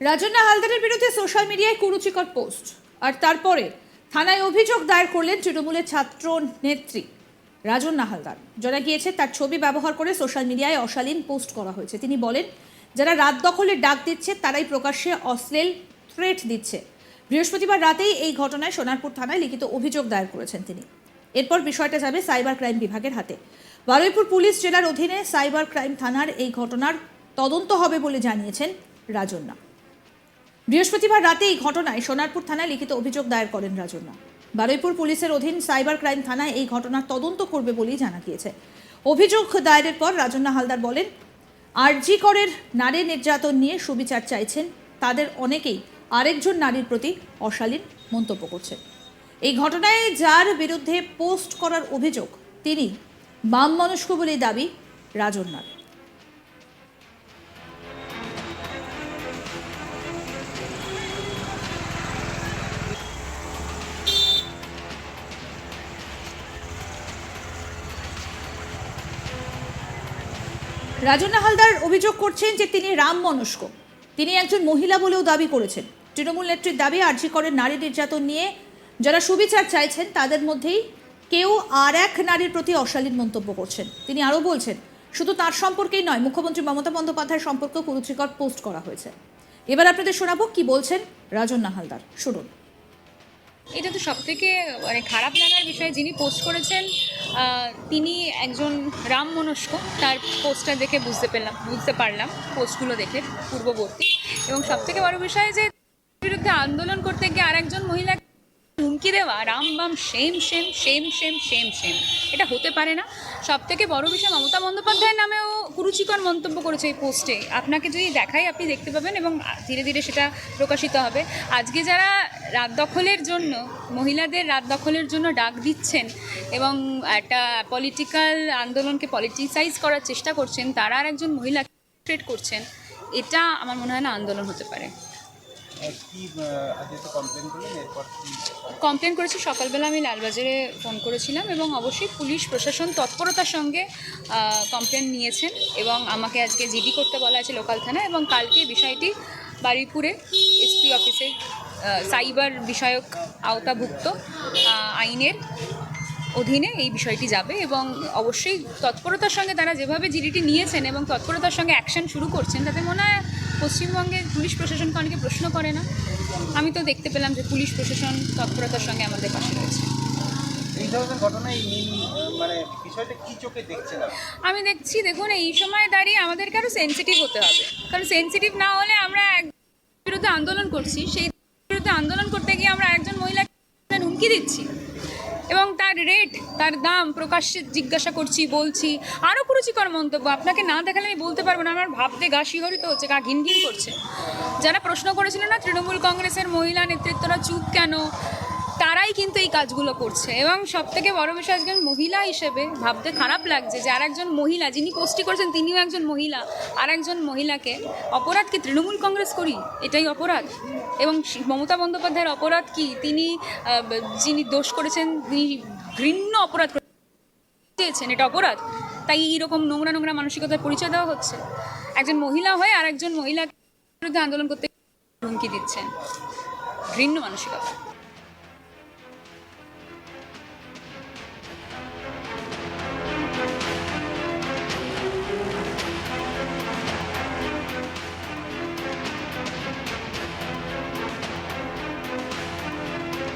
রাজন্না হালদারের বিরুদ্ধে সোশ্যাল মিডিয়ায় কুরুচিকর পোস্ট। আর তারপরে থানায় অভিযোগ দায়ের করলেন তৃণমূলের ছাত্র নেত্রী রাজন্না হালদার। জানা গিয়েছে, তার ছবি ব্যবহার করে সোশ্যাল মিডিয়ায় অশালীন পোস্ট করা হয়েছে। তিনি বলেন, যারা রাত দখলের ডাক দিচ্ছে, তারাই প্রকাশ্যে অশ্লীল থ্রেট দিচ্ছে। বৃহস্পতিবার রাতেই এই ঘটনায় সোনারপুর থানায় লিখিত অভিযোগ দায়ের করেছেন তিনি। এরপর বিষয়টা যাবে সাইবার ক্রাইম বিভাগের হাতে। বারুইপুর পুলিশ জেলার অধীনে সাইবার ক্রাইম থানার এই ঘটনার তদন্ত হবে বলে জানিয়েছেন রাজন্না। বৃহস্পতিবার রাতে এই ঘটনায় সোনারপুর থানায় লিখিত অভিযোগ দায়ের করেন রাজন্না বারুইপুর পুলিশের অধীন সাইবার ক্রাইম থানায় এই ঘটনার তদন্ত করবে বলেই জানা গিয়েছে। অভিযোগ দায়েরের পর রাজন্না হালদার বলেন, আরজি করের নারী নির্যাতন নিয়ে সুবিচার চাইছেন, তাদের অনেকেই আরেকজন নারীর প্রতি অশালীন মন্তব্য করছেন। এই ঘটনায় যার বিরুদ্ধে পোস্ট করার অভিযোগ, তিনি বাম মনস্ক বলে দাবি রাজন্যার। রাজন্না হালদার অভিযোগ করছেন যে তিনি রাম মনস্ক। তিনি একজন মহিলা বলেও দাবি করেছেন। তৃণমূল নেত্রীর দাবি, আর্জি করেন নারী নির্যাতন নিয়ে যারা সুবিচার চাইছেন, তাদের মধ্যেই কেউ আর এক নারীর প্রতি অশালীন মন্তব্য করছেন। তিনি আরও বলছেন, শুধু তার সম্পর্কেই নয়, মুখ্যমন্ত্রী মমতা বন্দ্যোপাধ্যায়ের সম্পর্কেও কুরুচিকর পোস্ট করা হয়েছে। এবার আপনাদের শোনাবো কি বলছেন রাজন্না হালদার। শুনুন। এটা তো সব থেকে মানে খারাপ লাগার বিষয় যিনি পোস্ট করেছেন তিনি একজন রাম মনস্ক। তার পোস্টটা দেখে বুঝতে পেলাম, বুঝতে পারলাম পোস্টগুলো দেখে পূর্ববর্তী। এবং সব থেকে বড় বিষয় যে বিরুদ্ধে আন্দোলন করতে গিয়ে আর একজন মহিলা হুমকি দেওয়া, রাম বাম, same same same same same same. এটা হতে পারে না। সব থেকে বড় বিষয় মমতা বন্দ্যোপাধ্যায়ের নামেও কুরুচিকর মন্তব্য করেছে এই পোস্টে। আপনাকে যদি দেখাই, আপনি দেখতে পাবেন এবং ধীরে ধীরে সেটা প্রকাশিত হবে। আজকে যারা রাত দখলের জন্য, মহিলাদের রাত দখলের জন্য ডাক দিচ্ছেন এবং একটা পলিটিক্যাল আন্দোলনকে পলিটিসাইজ করার চেষ্টা করছেন, তারা আর একজন মহিলা ট্রেট করছেন, এটা আমার মনে হয় না আন্দোলন হতে পারে। কমপ্লেন করেছি, সকালবেলা আমি লালবাজারে ফোন করেছিলাম এবং অবশ্যই পুলিশ, প্রশাসন তৎপরতার সঙ্গে কমপ্লেন নিয়েছেন এবং আমাকে আজকে জিডি করতে বলা আছে লোকাল থানা এবং কালকে বিষয়টি বারুইপুরে এসপি অফিসে সাইবার বিষয়ক আওতাভুক্ত আইনের অধীনে এই বিষয়টি যাবে এবং অবশ্যই তৎপরতার সঙ্গে তারা যেভাবে জিডিটি নিয়েছেন এবং তৎপরতার সঙ্গে অ্যাকশন শুরু করছেন, তাতে মনে হয় পশ্চিমবঙ্গের পুলিশ প্রশাসনকে অনেকে প্রশ্ন করে না। আমি তো দেখতে পেলাম যে পুলিশ প্রশাসন তৎপরতার সঙ্গে আমাদের পাশে রয়েছে। এই ধরনের ঘটনায় মানে বিষয়টা কি চোখে দেখছেন আমি দেখছি দেখুন এই সময় দাঁড়িয়ে আমাদেরকে আরও সেন্সিটিভ হতে হবে। কারণ সেন্সিটিভ না হলে আমরা এক বিরুদ্ধে আন্দোলন করছি। সেই বিরুদ্ধে আন্দোলন করতে গিয়ে আমরা একজন মহিলাকে হুমকি দিচ্ছি। এবং তার রেট তার দাম প্রকাশ্যে জিজ্ঞাসা করছি, বলছি। আরও কুরুচিকর মন্তব্য। আপনাকে না দেখালে আমি বলতে পারব না। আমার ভাবতে গা শিহরিত হচ্ছে, গা ঘিন ঘিন করছে। যারা প্রশ্ন করেছিল না, তৃণমূল কংগ্রেসের মহিলা নেতৃত্বরা চুপ কেন? তারাই কিন্তু এই কাজগুলো করছে। এবং সব থেকে বড় বিষয় একজন মহিলা হিসেবে ভাবতে খারাপ লাগছে যে আর একজন মহিলা, যিনি পোস্টটি করেছেন তিনিও একজন মহিলা আর একজন মহিলাকে অপরাধ কি তৃণমূল কংগ্রেস করি? এটাই অপরাধ। এবং মমতা বন্দ্যোপাধ্যায়ের অপরাধ কি? তিনি যিনি দোষ করেছেন, তিনি ঘৃণ্য অপরাধ করে- চেয়েছেন এটা অপরাধ। তাই এইরকম নোংরা নোংরা মানসিকতার পরিচয় দেওয়া হচ্ছে। একজন মহিলা হয়ে আর একজন মহিলার বিরুদ্ধে আন্দোলন করতে হুমকি দিচ্ছেন। ঘৃণ্য মানসিকতা।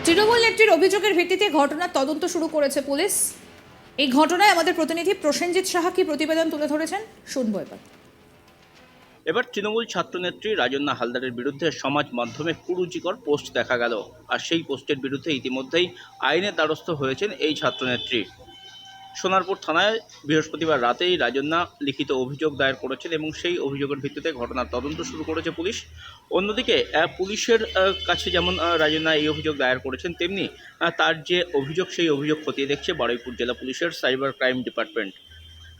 তৃণমূল নেত্রীর অভিযোগের ভিত্তিতে ঘটনার তদন্ত শুরু করেছে পুলিশ। এই ঘটনায় আমাদের প্রতিনিধি প্রসেনজিৎ সাহা কি প্রতিবেদন তুলে ধরেছেন? শুনব এবার। এবার তৃণমূল ছাত্রনেত্রী রাজন্না হালদারের বিরুদ্ধে সমাজ মাধ্যমে কুরুচিকর পোস্ট দেখা গেল। আর সেই পোস্টের বিরুদ্ধে ইতিমধ্যেই আইনের দ্বারস্থ হয়েছেন এই ছাত্রনেত্রী। সোনারপুর থানায় বৃহস্পতিবার রাতেই রাজন্না লিখিত অভিযোগ দায়ের করেছেন এবং সেই অভিযোগের ভিত্তিতে ঘটনার তদন্ত শুরু করেছে পুলিশ। অন্যদিকে পুলিশের কাছে যেমন আহ, রাজন্না এই অভিযোগ দায়ের করেছেন তেমনি তার যে অভিযোগ সেই অভিযোগ খতিয়ে দেখছে বারুইপুর জেলা পুলিশের সাইবার ক্রাইম ডিপার্টমেন্ট।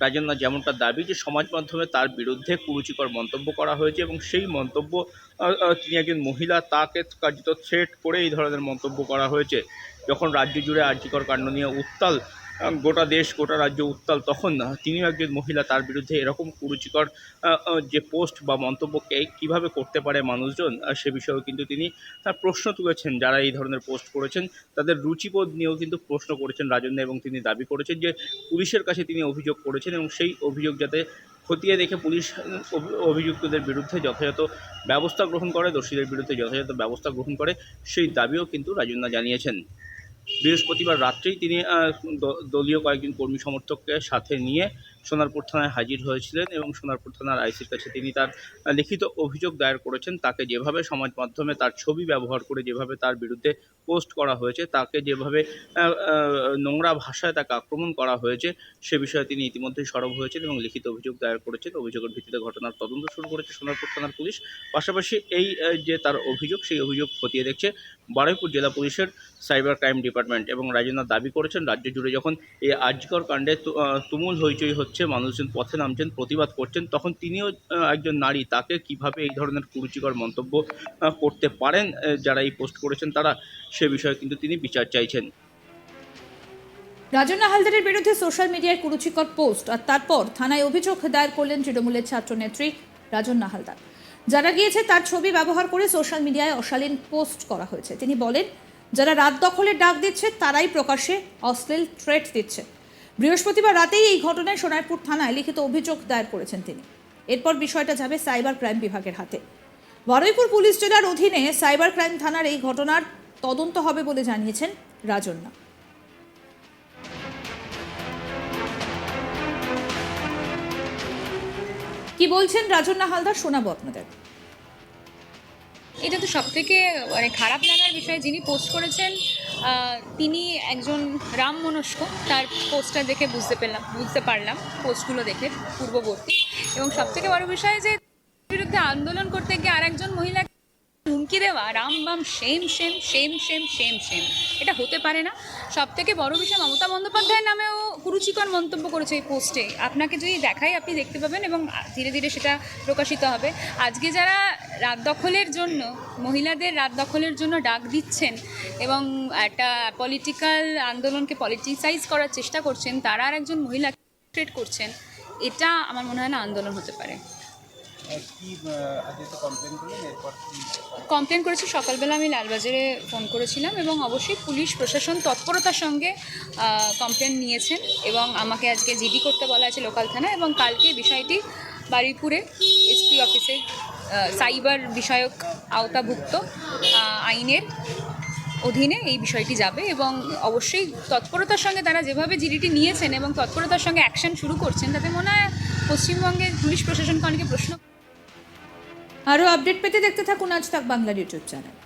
রাজন্না যেমনটা দাবি যে সমাজ মাধ্যমে তার বিরুদ্ধে কুরুচিকর মন্তব্য করা হয়েছে এবং সেই মন্তব্য তিনি একজন মহিলা তাকে কার্যত থ্রেট করে এই ধরনের মন্তব্য করা হয়েছে। যখন রাজ্য জুড়ে আর্যিকর কাণ্ড নিয়ে উত্তাল গোটা দেশ, গোটা রাজ্য উত্তাল তখন তিনিও একজন মহিলা, তার বিরুদ্ধে এরকম কুরুচিকর যে পোস্ট বা মন্তব্যকে কীভাবে করতে পারে মানুষজন সে বিষয়েও কিন্তু তিনি তার প্রশ্ন তুলেছেন। যারা এই ধরনের পোস্ট করেছেন, তাদের রুচিবোধ নিয়েও কিন্তু প্রশ্ন করেছেন রাজন্য এবং তিনি দাবি করেছেন যে, পুলিশের কাছে তিনি অভিযোগ করেছেন এবং সেই অভিযোগ যাতে খতিয়ে দেখে পুলিশ অভিযুক্তদের বিরুদ্ধে যথাযথ ব্যবস্থা গ্রহণ করে, দোষীদের বিরুদ্ধে যথাযথ ব্যবস্থা গ্রহণ করে, সেই দাবিও কিন্তু রাজন্যা জানিয়েছেন। বৃহস্পতিবার রাত্রেই তিনি দলীয় কয়েকজন কর্মী সমর্থককে সাথে নিয়ে সোনারপুর থানায় হাজির হয়েছিলেন এবং সোনারপুর থানার আইসির কাছে তিনি তার লিখিত অভিযোগ দায়ের করেছেন। তাকে যেভাবে সমাজ মাধ্যমে তার ছবি ব্যবহার করে যেভাবে তার বিরুদ্ধে পোস্ট করা হয়েছে, তাকে যেভাবে নোংরা ভাষায় তাকে আক্রমণ করা হয়েছে, সে বিষয়ে তিনি ইতিমধ্যেই সরব হয়েছেন এবং লিখিত অভিযোগ দায়ের করেছেন। অভিযোগের ভিত্তিতে ঘটনার তদন্ত শুরু করেছে সোনারপুর থানার পুলিশ। পাশাপাশি এই যে তার অভিযোগ, সেই অভিযোগ খতিয়ে দেখছে বারুইপুর জেলা পুলিশের সাইবার ক্রাইম ডিপার্টমেন্ট এবং রাজনাথ দাবি করেছেন, রাজ্য জুড়ে যখন এই আর্যিকর কাণ্ডে তুমুল হইচই হচ্ছে মানুষজন পথে নামছেন, প্রতিবাদ করছেন, তখন তিনিও একজন নারী, তাকে কীভাবে এই ধরনের কুরুচিকর মন্তব্য করতে পারেন যারা এই পোস্ট করেছেন তারা, সে বিষয়ে কিন্তু তিনি বিচার চাইছেন। রাজন্না হালদারের বিরুদ্ধে সোশ্যাল মিডিয়ায় কুরুচিকর পোস্ট, আর তারপর থানায় অভিযোগ দায়ের করলেন তৃণমূলের ছাত্রনেত্রী রাজন্না হালদার। যারা গিয়েছে, তার ছবি ব্যবহার করে সোশ্যাল মিডিয়ায় অশালীন পোস্ট করা হয়েছে। তিনি বলেন, যারা রাত দখলের ডাক দিচ্ছে, তারাই প্রকাশ্যে অশ্লীল থ্রেট দিচ্ছে। বৃহস্পতিবার রাতেই এই ঘটনায় সোনারপুর থানায় লিখিত অভিযোগ দায়ের করেছেন তিনি। এরপর বিষয়টা যাবে সাইবার ক্রাইম বিভাগের হাতে। বারুইপুর পুলিশ জেলার অধীনে সাইবার ক্রাইম থানার এই ঘটনার তদন্ত হবে বলে জানিয়েছেন রাজন্না কি বলছেন রাজন্না হালদার শোনাবো আপনাদের। এটা তো সব থেকে মানে খারাপ লাগার বিষয় যিনি পোস্ট করেছেন তিনি একজন রাম মনস্ক, তার পোস্টটা দেখে বুঝতে পেলাম, বুঝতে পারলাম পোস্টগুলো দেখে পূর্ববর্তী। এবং সব থেকে বড় বিষয় যে বিরুদ্ধে আন্দোলন করতে গিয়ে আর একজন মহিলা হুমকি দেওয়া রাম বাম, same same same same same same. এটা হতে পারে না। সব থেকে বড় বিষয় মমতা বন্দ্যোপাধ্যায়ের নামেও কুরুচিকর মন্তব্য করেছে এই পোস্টে। আপনাকে যদি দেখাই, আপনি দেখতে পাবেন এবং ধীরে ধীরে সেটা প্রকাশিত হবে। আজকে যারা রাত দখলের জন্য, মহিলাদের রাত দখলের জন্য ডাক দিচ্ছেন এবং একটা পলিটিক্যাল আন্দোলনকে পলিটিসাইজ করার চেষ্টা করছেন, তারা আর একজন মহিলা করছেন, এটা আমার মনে হয় না আন্দোলন হতে পারে। কমপ্লেন করেছি সকালবেলা আমি লালবাজারে ফোন করেছিলাম এবং অবশ্যই পুলিশ, প্রশাসন তৎপরতার সঙ্গে কমপ্লেন নিয়েছেন এবং আমাকে আজকে জিডি করতে বলা আছে লোকাল থানা এবং কালকে বিষয়টি বারুইপুরে এসপি অফিসে সাইবার বিষয়ক আওতাভুক্ত আইনের অধীনে এই বিষয়টি যাবে এবং অবশ্যই তৎপরতার সঙ্গে তারা যেভাবে জিডিটি নিয়েছেন এবং তৎপরতার সঙ্গে অ্যাকশন শুরু করছেন, তাতে মনে হয় পশ্চিমবঙ্গের পুলিশ, প্রশাসনকে অনেকে প্রশ্ন আরও আপডেট পেতে দেখতে থাকুন আজ তাক বাংলার ইউটিউব চ্যানেল।